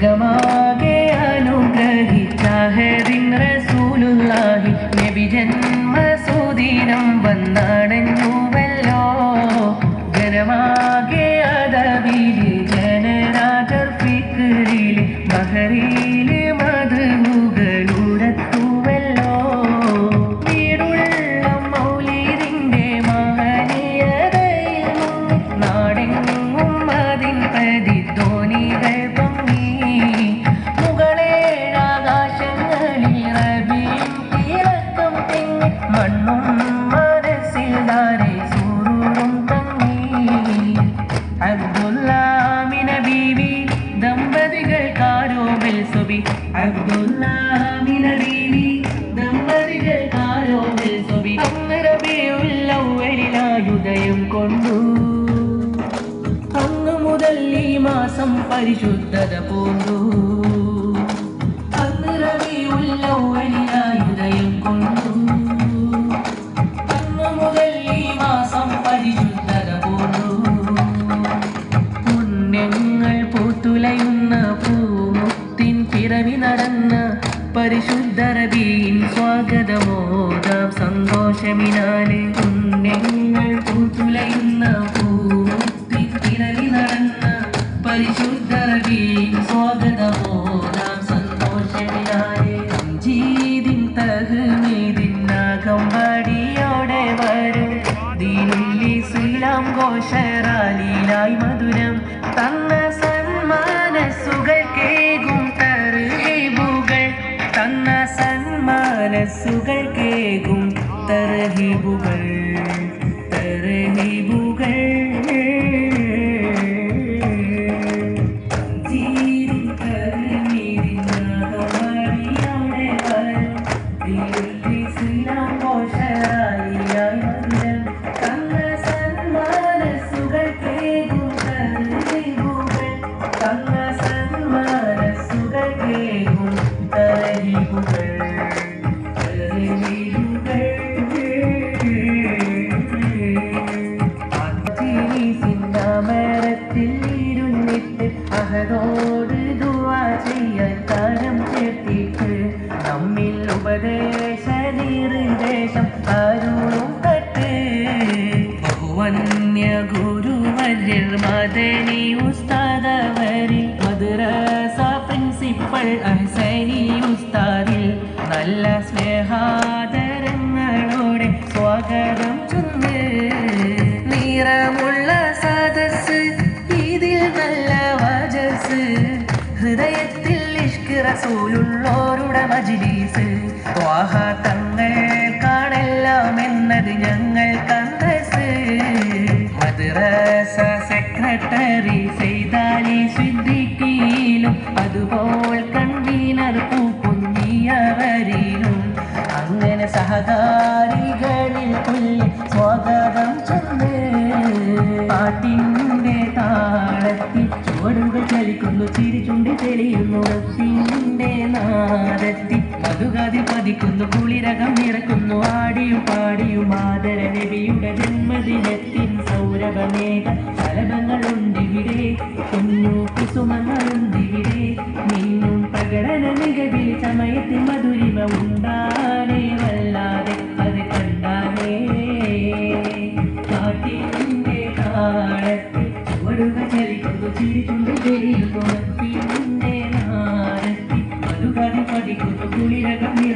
come on. റബിയുള്ളവരിലായുദയം കൊണ്ടു. അന്ന് മുതൽ ഈ മാസം പരിശുദ്ധത പൂണ്ടു. നടന്ന പരിശുദ്ധരബീൻ സ്വാഗതമോദാം. സന്തോഷമിനാല് പുണ്യങ്ങൾ പൂത്തുലയുന്ന പിറവി നടന്ന പരിശുദ്ധരബീൻ സ്വാഗതമോദാം. സന്തോഷമിനാലെ ജീതിൻ തഹ്മീദിൻ നാഗംവാടിയോടെ വരും. ദീനുല്ലി സുലാം ഘോഷറാലിലായി തന്ന സന്മാനസുകൾ കേകും തർഹീബുകൾ തർഹീബുകൾ ജീരിൻ തർഹീദിൻ മരത്തിൽ ഇരുന്നിട്ട് അഹദോട് ദുവാ ചെയ്യാൻ കാലം ചേർത്തിട്ട് നമ്മിൽ ഉപദേശ നിർദ്ദേശം അരുളും തട്ട്. ബഹുവന്യ ഗുരുവര്യർ മദനി ഉസ്താദവരിൽ മദ്രസ പ്രിൻസിപ്പൽ അഹ്സനി ഉസ്താദിൽ നല്ല സ്നേഹാദരങ്ങളോടെ റസൂലുള്ളോരുടെ മജിലീസ്. വാഹ തങ്ങൾ കാണെല്ലാം എന്നത് ഞങ്ങൾ കന്തസ് മദ്രസ സെക്രട്ടറി സെയ്താലി സിദ്ദിഖിയിലും അതുപോൽ കൺവീനർ പൂക്കുഞ്ഞിയവരിലും അങ്ങനെ സഹകാരികളിൽ തുല്യ സ്വാഗതം ചെന്ന് പാട്ടിന്റെ താളത്തിൽ ചുവടുകൾ ചലിക്കുന്നു ചിരിച്ചുണ്ടി തെളിയുന്നു നാദത്തിൽ മധുകാതിൽ പതിക്കുന്നു കുളിരകം ഇറക്കുന്നു ആടിയും പാടിയും ആദര നബിയുടെ ജന്മദിനത്തിൻ സൗരഭമേഘ ഫലഭങ്ങളുണ്ടിവിടെ കുഞ്ഞു കുസുമങ്ങളുണ്ടിവിടെ നിന്നും പ്രകടന മികവിൽ സമയത്തിൽ മധുരിമ ഉണ്ടാനേ വല്ലാതെ അത് കണ്ടാനേ കാട്ടിന്റെ കാലത്ത് ചുവടുക ചലിക്കുന്നു ചിരിക്കുന്നു തെളിയുന്നു 努力的当你